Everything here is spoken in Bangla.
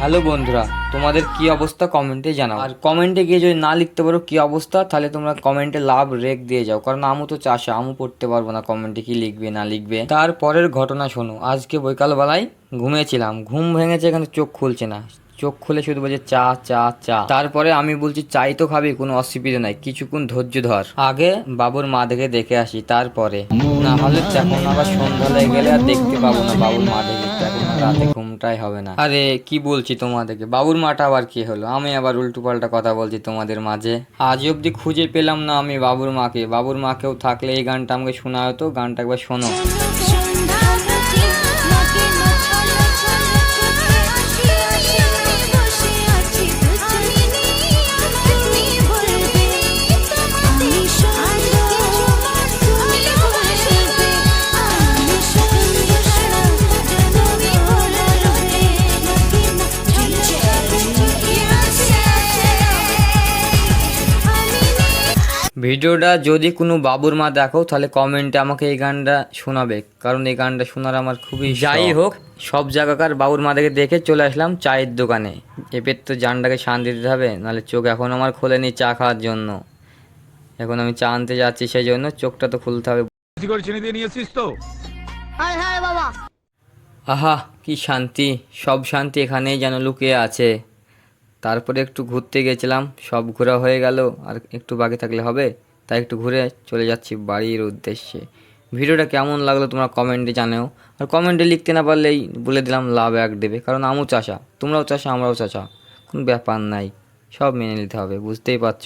হ্যালো বন্ধুরা, তোমাদের কি অবস্থা কমেন্টে জানাও। আর কমেন্টে গিয়ে যদি না লিখতে পারো কি অবস্থা, তাহলে তোমরা কমেন্টে লাভ রেক দিয়ে যাও। কারণ আমু তো চাষা, আমু পড়তে পারব না কমেন্টে কি লিখবে, না লিখবে। তারপরের ঘটনা শোনো, আজকে বৈকালবেলায় ঘুমিয়েছিলাম। ঘুম ভেঙেছে এখানে চোখ খুলছে না। চোখ খুলে শুধু বলছে, চা চা চা। তারপরে আমি বলছি, চাই তো খাবি, কোনো অসুবিধা নাই, কিছুক্ষণ ধৈর্য ধর। আগে বাবুর মা দেখে দেখে আসি, তারপরে না হলে তখন আবার সন্ধ্যা লেগে গেলে আর দেখতে পাবো না বাবুর মা দেখে রাতে ঘুমটাই হবে না। আরে, কি বলছি তোমাদেরকে? বাবুর মাটা আবার কি হলো? আমি আবার উল্টো পাল্টা কথা বলছি তোমাদের মাঝে। আজ অব্দি খুঁজে পেলাম না আমি বাবুর মাকে। বাবুর মাকেও থাকলে এই গানটা আমাকে শোনা হতো গানটা একবার শোনো। ভিডিওটা যদি কোনো বাবুর মা দেখো তাহলে কমেন্টে আমাকে এই গানটা শোনাবে। কারণ এই গানটা শোনার আমার খুবই যাই হোক সব জায়গাকার বাবুর মাদেরকে দেখে চলে আসলাম চায়ের দোকানে। এবার তো জানটাকে শান্তি দিতে হবে নাহলে চোখ এখন আমার খোলেনি চা খাওয়ার জন্য। এখন আমি চা আনতে যাচ্ছি সেই জন্য চোখটা তো খুলতে হবে। নিয়েছিস তো? আহা কি শান্তি সব শান্তি এখানেই যেন লুকিয়ে আছে। তারপরে একটু ঘুরতে গেছিলাম, সব ঘোরা হয়ে গেল, আর একটু বাকি থাকলে হবে, তাই একটু ঘুরে চলে যাচ্ছি বাড়ির উদ্দেশ্যে। ভিডিওটা কেমন লাগল তোমরা কমেন্টে জানেও, আর কমেন্টে লিখতে না পারলেই বলে দিলাম লাভ এক দেবে, কারণ আমও চাষা, তোমরাও চাষা, আমরাও চাষা, কোনো ব্যাপার নাই, সব মেনে নিতে হবে, বুঝতেই পারছ।